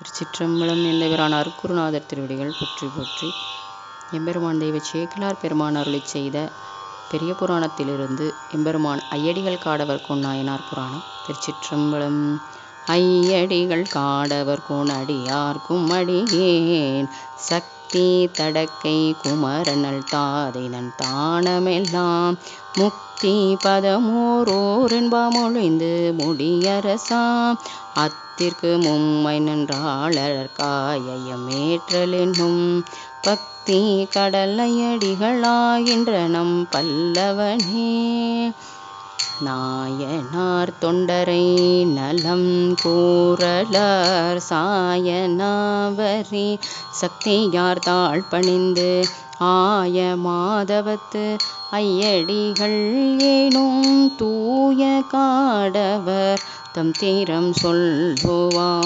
திருச்சிற்றம்பலம் எந்தபிரான் அருக்குருநாதர் திருவடிகள் போற்றி போற்றி. எம்பெருமான் தெய்வ சேக்கிலார் பெருமான் அருளிச் செய்த பெரிய புராணத்திலிருந்து எம்பெருமான் ஐயடிகள் காடவர் கொன்னாயனார் புராணம். திருச்சிற்றம்பலம் ஐயடிகள் காடவர் கோணடியார்க்கும் அடியேன் தீ தடக்கை குமரனல் தாதைனன் தானமெல்லாம். முக்தி பதமோரோரென்பாமொழிந்து முடியரசாம். அத்திற்கு மும்மை நின்றாளர் காயமேற்றலென்னும் பக்தி கடலையடிகளாகின்ற நம் பல்லவனே. நாயனார் தொண்டரை நலம் கூறலர். சாயனாவரி சக்தியார் தாழ் பணிந்து ஆய மாதவத்து ஐயடிகள் ஏனும் தூய காடவர் தம் தீரம் சொல்லுவான்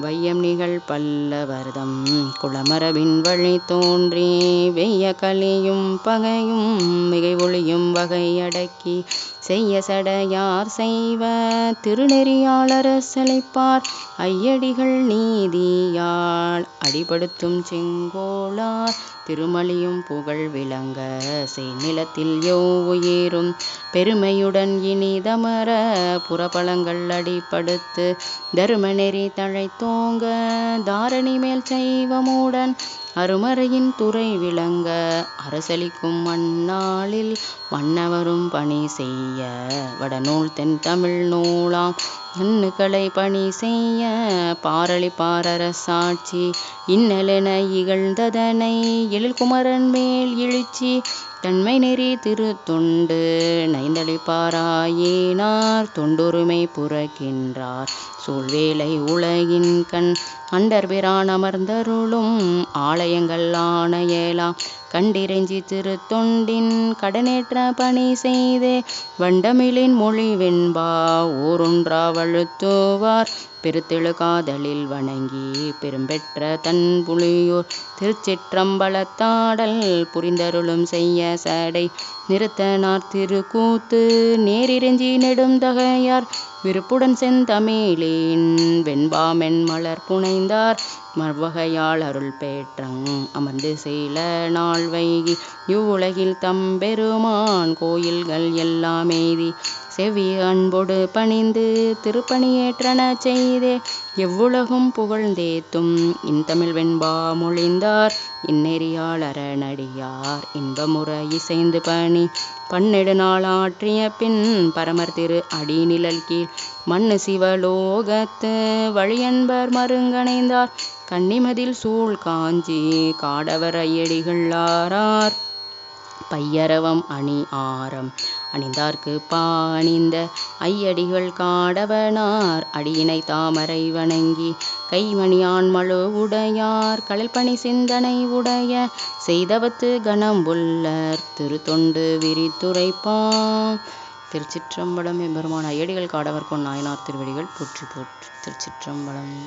வையம் நிகழ் பல்லவர்தம். குளமரபின் வழி தோன்றி வெய்ய கலியும் பகையும் மிகை ஒளியும் வகையடக்கி செய்ய சடையார் செய்வ திருநெறியாளர் செழிப்பார் ஐயடிகள் நீதியாள் அடிபடுத்தும் செங்கோளார் திருமலியும் புகழ் விளங்க செய்நிலத்தில் உயிரும் பெருமையுடன் இனிதமர புறபலங்கள் அடிப்படுத்து தருமநெறி தழைத்தோங்க தாரணி மேல் செய்வமுடன் அருமறையின் துறை விளங்க அரசளிக்கும் மண்ணாளில் மன்னவரும் பணி செய்ய வடநூல் தென் தமிழ் நூலாம் மண்ணுகளை பணி செய்ய பாரளிப்பாரர சாட்சி இன்னலென இகழ்ந்ததனை எழில்குமரன் மேல் இழுச்சி. தன்மை நெறி திருத்தொண்டு நைந்தளிப்பாராயினார். தொண்டுரிமை புறக்கின்றார். சூழ்வேலை உலகின் கண் அண்டர்பிரான் அமர்ந்தருளும் ஆலயங்கள் ஆணையலாம் கண்டிரெஞ்சி திருத்தொண்டின் கடனேற்ற பணி செய்தே. வண்டமிழின் மொழி வெண்பா ஓரொன்றா வழுத்துவார். பெருத்தெழு காதலில் வணங்கி பெரும்பெற்ற தன் புலியூர். திருச்சிற்றம்பலத்தாடல் புரிந்தருளும் செய்ய சடை. நிறுத்தனார் திருக்கூத்து நேரிரெஞ்சி நெடுந்தகையார் விருப்புடன் செந்தமிழின் வெண்பாமென் மலர் புனைந்தார். மர்வகையாள் அருள் பேற்றங் அமர்ந்து செய்ல நாள் வாழ்வை இவ்வுலகில் தம்பெருமான் கோயில்கள் எல்லாம் எய்தி செவி அன்போடு பணிந்து திருப்பணியேற்றன செய்தே. எவ்வுலகும் புகழ்ந்தேத்தும் இன்தமிழ் வெண்பா மொழிந்தார் இந்நெறியால் அரணடியார் இன்பமுற இசைந்து பணி. பன்னெடு நாள் ஆற்றிய பின் பரமர் திரு அடிநிழல் கீழ் மண்ணு சிவலோகத்து வழியன்பர் மருங்கணைந்தார். கன்னிமதில் சூழ் காஞ்சி காடவர் ஐயடிகள் ஆரார். பையரவம் அணி ஆரம். அணிந்தார்க்கு பாணிந்த ஐயடிகள் காடவனார். அடியினை தாமரை வணங்கி கைமணியான் மழு உடையார். கடல்பணி சிந்தனை உடைய செய்தவத்து கணம்புல்லர் திருத்தொண்டு விரித்துரைப்பாம். திருச்சிற்றம்பலம் எம்பெருமான் ஐயடிகள் காடவர் கொன் நாயனார் திருவடிகள் போற்றி போற்றி திருச்சிற்றம்பலம்.